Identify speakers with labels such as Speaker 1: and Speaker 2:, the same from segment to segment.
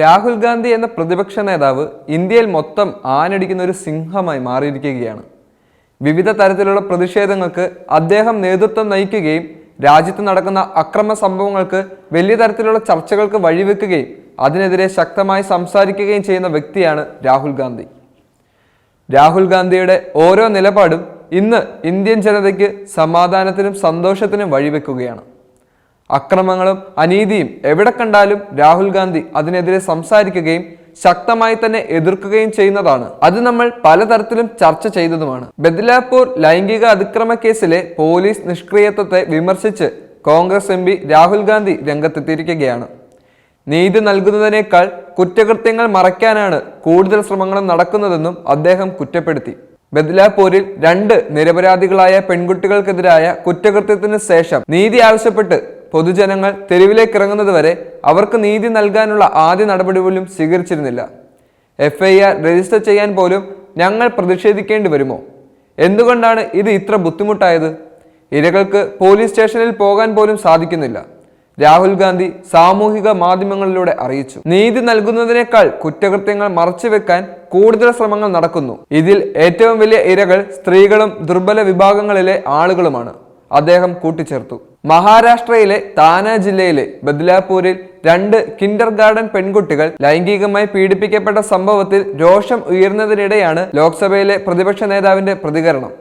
Speaker 1: രാഹുൽ ഗാന്ധി എന്ന പ്രതിപക്ഷ നേതാവ് ഇന്ത്യയിൽ മൊത്തം ആനടിക്കുന്ന ഒരു സിംഹമായി മാറിയിരിക്കുകയാണ്. വിവിധ തരത്തിലുള്ള പ്രതിഷേധങ്ങൾക്ക് അദ്ദേഹം നേതൃത്വം നയിക്കുകയും രാജ്യത്ത് നടക്കുന്ന അക്രമ സംഭവങ്ങൾക്ക് വലിയ തരത്തിലുള്ള ചർച്ചകൾക്ക് വഴിവെക്കുകയും അതിനെതിരെ ശക്തമായി സംസാരിക്കുകയും ചെയ്യുന്ന വ്യക്തിയാണ് രാഹുൽ ഗാന്ധി. രാഹുൽ ഗാന്ധിയുടെ ഓരോ നിലപാടും ഇന്ന് ഇന്ത്യൻ ജനതയ്ക്ക് സമാധാനത്തിനും സന്തോഷത്തിനും വഴിവെക്കുകയാണ്. അക്രമങ്ങളും അനീതിയും എവിടെ കണ്ടാലും രാഹുൽ ഗാന്ധി അതിനെതിരെ സംസാരിക്കുകയും ശക്തമായി തന്നെ എതിർക്കുകയും ചെയ്യുന്നതാണ്. അത് നമ്മൾ പലതരത്തിലും ചർച്ച ചെയ്തതുമാണ്. ബദ്ലാപൂർ ലൈംഗിക അതിക്രമ കേസിലെ പോലീസ് നിഷ്ക്രിയത്വത്തെ വിമർശിച്ച് കോൺഗ്രസ് എം രാഹുൽ ഗാന്ധി രംഗത്തെത്തിയിരിക്കുകയാണ്. നീതി നൽകുന്നതിനേക്കാൾ കുറ്റകൃത്യങ്ങൾ മറയ്ക്കാനാണ് കൂടുതൽ ശ്രമങ്ങളും നടക്കുന്നതെന്നും അദ്ദേഹം കുറ്റപ്പെടുത്തി. ബദ്ലാപൂരിൽ രണ്ട് നിരപരാധികളായ പെൺകുട്ടികൾക്കെതിരായ കുറ്റകൃത്യത്തിന് ശേഷം നീതി ആവശ്യപ്പെട്ട് പൊതുജനങ്ങൾ തെരുവിലേക്ക് ഇറങ്ങുന്നത് വരെ അവർക്ക് നീതി നൽകാനുള്ള ആദ്യ നടപടി പോലും സ്വീകരിച്ചിരുന്നില്ല. എഫ് ഐ ആർ രജിസ്റ്റർ ചെയ്യാൻ പോലും ഞങ്ങൾ പ്രതിഷേധിക്കേണ്ടി വരുമോ? എന്തുകൊണ്ടാണ് ഇത് ഇത്ര ബുദ്ധിമുട്ടായത്? ഇരകൾക്ക് പോലീസ് സ്റ്റേഷനിൽ പോകാൻ പോലും സാധിക്കുന്നില്ല. രാഹുൽ ഗാന്ധി സാമൂഹിക മാധ്യമങ്ങളിലൂടെ അറിയിച്ചു. നീതി നൽകുന്നതിനേക്കാൾ കുറ്റകൃത്യങ്ങൾ മറച്ചുവെക്കാൻ കൂടുതൽ ശ്രമങ്ങൾ നടക്കുന്നു. ഇതിൽ ഏറ്റവും വലിയ ഇരകൾ സ്ത്രീകളും ദുർബല വിഭാഗങ്ങളിലെ ആളുകളുമാണ്. അദ്ദേഹം കൂട്ടിച്ചേർത്തു. മഹാരാഷ്ട്രയിലെ താന ജില്ലയിലെ ബദ്ലാപൂരിൽ രണ്ട് കിൻഡർ ഗാർഡൻ പെൺകുട്ടികൾ ലൈംഗികമായി പീഡിപ്പിക്കപ്പെട്ട സംഭവത്തിൽ രോഷം ഉയർന്നതിനിടെയാണ് ലോക്സഭയിലെ പ്രതിപക്ഷ നേതാവിന്റെ പ്രതികരണം.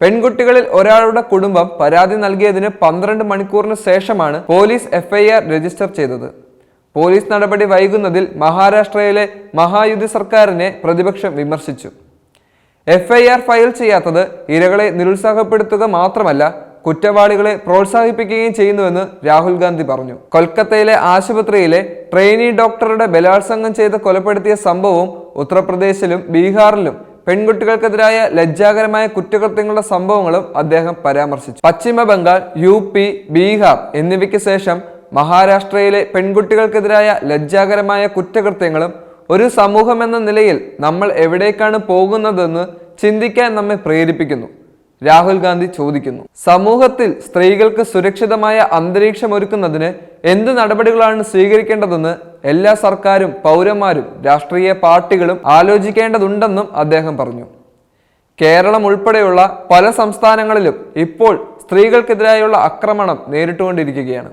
Speaker 1: പെൺകുട്ടികളിൽ ഒരാളുടെ കുടുംബം പരാതി നൽകിയതിന് പന്ത്രണ്ട് മണിക്കൂറിന് ശേഷമാണ് പോലീസ് എഫ്ഐആർ രജിസ്റ്റർ ചെയ്തത്. പോലീസ് നടപടി വൈകുന്നതിൽ മഹാരാഷ്ട്രയിലെ മഹായുദ്ധ സർക്കാരിനെ പ്രതിപക്ഷം വിമർശിച്ചു. എഫ്ഐആർ ഫയൽ ചെയ്യാത്തത് ഇരകളെ നിരുത്സാഹപ്പെടുത്തുക മാത്രമല്ല കുറ്റവാളികളെ പ്രോത്സാഹിപ്പിക്കുകയും ചെയ്യുന്നുവെന്ന് രാഹുൽ ഗാന്ധി പറഞ്ഞു. കൊൽക്കത്തയിലെ ആശുപത്രിയിലെ ട്രെയിനി ഡോക്ടറുടെ ബലാത്സംഗം ചെയ്ത് കൊലപ്പെടുത്തിയ സംഭവവും ഉത്തർപ്രദേശിലും ബീഹാറിലും പെൺകുട്ടികൾക്കെതിരായ ലജ്ജാകരമായ കുറ്റകൃത്യങ്ങളുടെ സംഭവങ്ങളും അദ്ദേഹം പരാമർശിച്ചു. പശ്ചിമ ബംഗാൾ യു പി ബീഹാർ എന്നിവയ്ക്ക് ശേഷം മഹാരാഷ്ട്രയിലെ പെൺകുട്ടികൾക്കെതിരായ ലജ്ജാകരമായ കുറ്റകൃത്യങ്ങളും ഒരു സമൂഹം എന്ന നിലയിൽ നമ്മൾ എവിടേക്കാണ് പോകുന്നതെന്ന് ചിന്തിക്കാൻ നമ്മെ പ്രേരിപ്പിക്കുന്നു. രാഹുൽ ഗാന്ധി ചോദിക്കുന്നു. സമൂഹത്തിൽ സ്ത്രീകൾക്ക് സുരക്ഷിതമായ അന്തരീക്ഷം ഒരുക്കുന്നതിന് എന്ത് നടപടികളാണ് സ്വീകരിക്കേണ്ടതെന്ന് എല്ലാ സർക്കാരും പൗരന്മാരും രാഷ്ട്രീയ പാർട്ടികളും ആലോചിക്കേണ്ടതുണ്ടെന്നും അദ്ദേഹം പറഞ്ഞു. കേരളം ഉൾപ്പെടെയുള്ള പല സംസ്ഥാനങ്ങളിലും ഇപ്പോൾ സ്ത്രീകൾക്കെതിരായുള്ള ആക്രമണം നേരിട്ടുകൊണ്ടിരിക്കുകയാണ്.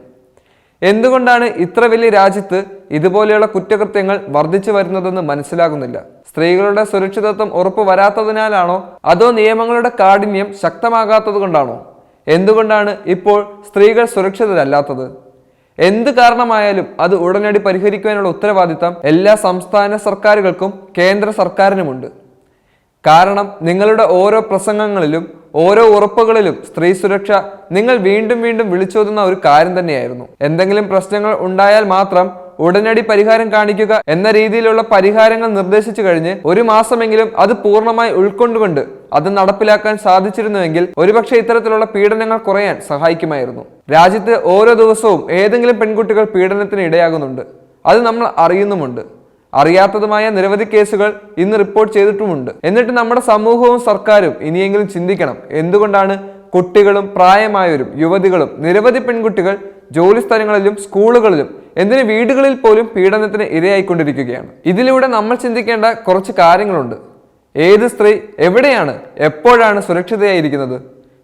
Speaker 1: എന്തുകൊണ്ടാണ് ഇത്ര വലിയ രാജ്യത്ത് ഇതുപോലെയുള്ള കുറ്റകൃത്യങ്ങൾ വർദ്ധിച്ചു വരുന്നതെന്ന് മനസ്സിലാകുന്നില്ല? സ്ത്രീകളുടെ സുരക്ഷിതത്വം ഉറപ്പു വരാത്തതിനാലാണോ? അതോ നിയമങ്ങളുടെ കാഠിന്യം ശക്തമാകാത്തത് കൊണ്ടാണോ? എന്തുകൊണ്ടാണ് ഇപ്പോൾ സ്ത്രീകൾ സുരക്ഷിതരല്ലാത്തത്? എന്ത് കാരണമായാലും അത് ഉടനടി പരിഹരിക്കുവാനുള്ള ഉത്തരവാദിത്തം എല്ലാ സംസ്ഥാന സർക്കാരുകൾക്കും കേന്ദ്ര സർക്കാരിനുമുണ്ട്. കാരണം നിങ്ങളുടെ ഓരോ പ്രസംഗങ്ങളിലും ഓരോ ഉറപ്പുകളിലും സ്ത്രീ സുരക്ഷ നിങ്ങൾ വീണ്ടും വീണ്ടും വിളിച്ചോതുന്ന ഒരു കാര്യം തന്നെയായിരുന്നു. എന്തെങ്കിലും പ്രശ്നങ്ങൾ ഉണ്ടായാൽ മാത്രം ഉടനടി പരിഹാരം കാണിക്കുക എന്ന രീതിയിലുള്ള പരിഹാരങ്ങൾ നിർദ്ദേശിച്ചു കഴിഞ്ഞ് ഒരു മാസമെങ്കിലും അത് പൂർണമായി ഉൾക്കൊണ്ടുകൊണ്ട് അത് നടപ്പിലാക്കാൻ സാധിച്ചിരുന്നുവെങ്കിൽ ഒരുപക്ഷെ ഇത്തരത്തിലുള്ള പീഡനങ്ങൾ കുറയാൻ സഹായിക്കുമായിരുന്നു. രാജ്യത്ത് ഓരോ ദിവസവും ഏതെങ്കിലും പെൺകുട്ടികൾ പീഡനത്തിന് ഇടയാകുന്നുണ്ട്. അത് നമ്മൾ അറിയുന്നുമുണ്ട്. അറിയാത്തതുമായ നിരവധി കേസുകൾ ഇന്ന് റിപ്പോർട്ട് ചെയ്തിട്ടുമുണ്ട്. എന്നിട്ട് നമ്മുടെ സമൂഹവും സർക്കാരും ഇനിയെങ്കിലും ചിന്തിക്കണം. എന്തുകൊണ്ടാണ് കുട്ടികളും പ്രായമായവരും യുവതികളും നിരവധി പെൺകുട്ടികൾ ജോലി സ്ഥലങ്ങളിലും സ്കൂളുകളിലും എന്തിന് വീടുകളിൽ പോലും പീഡനത്തിന് ഇരയായിക്കൊണ്ടിരിക്കുകയാണ്. ഇതിലൂടെ നമ്മൾ ചിന്തിക്കേണ്ട കുറച്ച് കാര്യങ്ങളുണ്ട്. ഏത് സ്ത്രീ എവിടെയാണ് എപ്പോഴാണ് സുരക്ഷിതയായിരിക്കുന്നത്?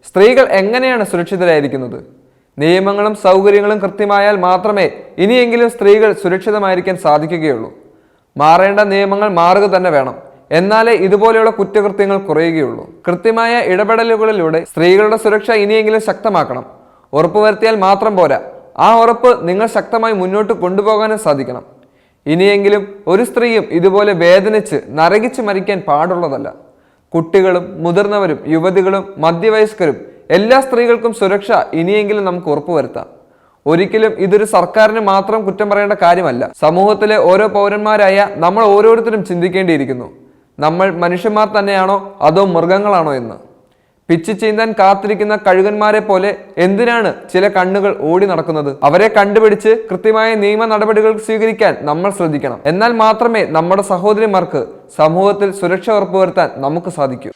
Speaker 1: സ്ത്രീകൾ എങ്ങനെയാണ് സുരക്ഷിതരായിരിക്കുന്നത്? നിയമങ്ങളും സൗകര്യങ്ങളും കൃത്യമായാൽ മാത്രമേ ഇനിയെങ്കിലും സ്ത്രീകൾ സുരക്ഷിതമായിരിക്കാൻ സാധിക്കുകയുള്ളൂ. മാറേണ്ട നിയമങ്ങൾ മാറുക തന്നെ വേണം. എന്നാലേ ഇതുപോലെയുള്ള കുറ്റകൃത്യങ്ങൾ കുറയുകയുള്ളൂ. കൃത്യമായ ഇടപെടലുകളിലൂടെ സ്ത്രീകളുടെ സുരക്ഷ ഇനിയെങ്കിലും ശക്തമാക്കണം. ഉറപ്പുവരുത്തിയാൽ മാത്രം പോരാ. ആ ഉറപ്പ് നിങ്ങൾ ശക്തമായി മുന്നോട്ട് കൊണ്ടുപോകാനും സാധിക്കണം. ഇനിയെങ്കിലും ഒരു സ്ത്രീയും ഇതുപോലെ വേദനിച്ച് നരകിച്ച് മരിക്കാൻ പാടുള്ളതല്ല. കുട്ടികളും മുതിർന്നവരും യുവതികളും മധ്യവയസ്കരും എല്ലാ സ്ത്രീകൾക്കും സുരക്ഷ ഇനിയെങ്കിലും നമുക്ക് ഉറപ്പുവരുത്താം. ഒരിക്കലും ഇതൊരു സർക്കാരിന് മാത്രം കുറ്റം പറയേണ്ട കാര്യമല്ല. സമൂഹത്തിലെ ഓരോ പൗരന്മാരായ നമ്മൾ ഓരോരുത്തരും ചിന്തിക്കേണ്ടിയിരിക്കുന്നു. നമ്മൾ മനുഷ്യന്മാർ തന്നെയാണോ അതോ മൃഗങ്ങളാണോ എന്ന്. പിച്ച് ചീന്താൻ കാത്തിരിക്കുന്ന കഴുകന്മാരെ പോലെ എന്തിനാണ് ചില കണ്ണുകൾ ഓടി നടക്കുന്നത്? അവരെ കണ്ടുപിടിച്ച് കൃത്യമായ നിയമ നടപടികൾ സ്വീകരിക്കാൻ നമ്മൾ ശ്രദ്ധിക്കണം. എന്നാൽ മാത്രമേ നമ്മുടെ സഹോദരിമാർക്ക് സമൂഹത്തിൽ സുരക്ഷ ഉറപ്പുവരുത്താൻ നമുക്ക് സാധിക്കൂ.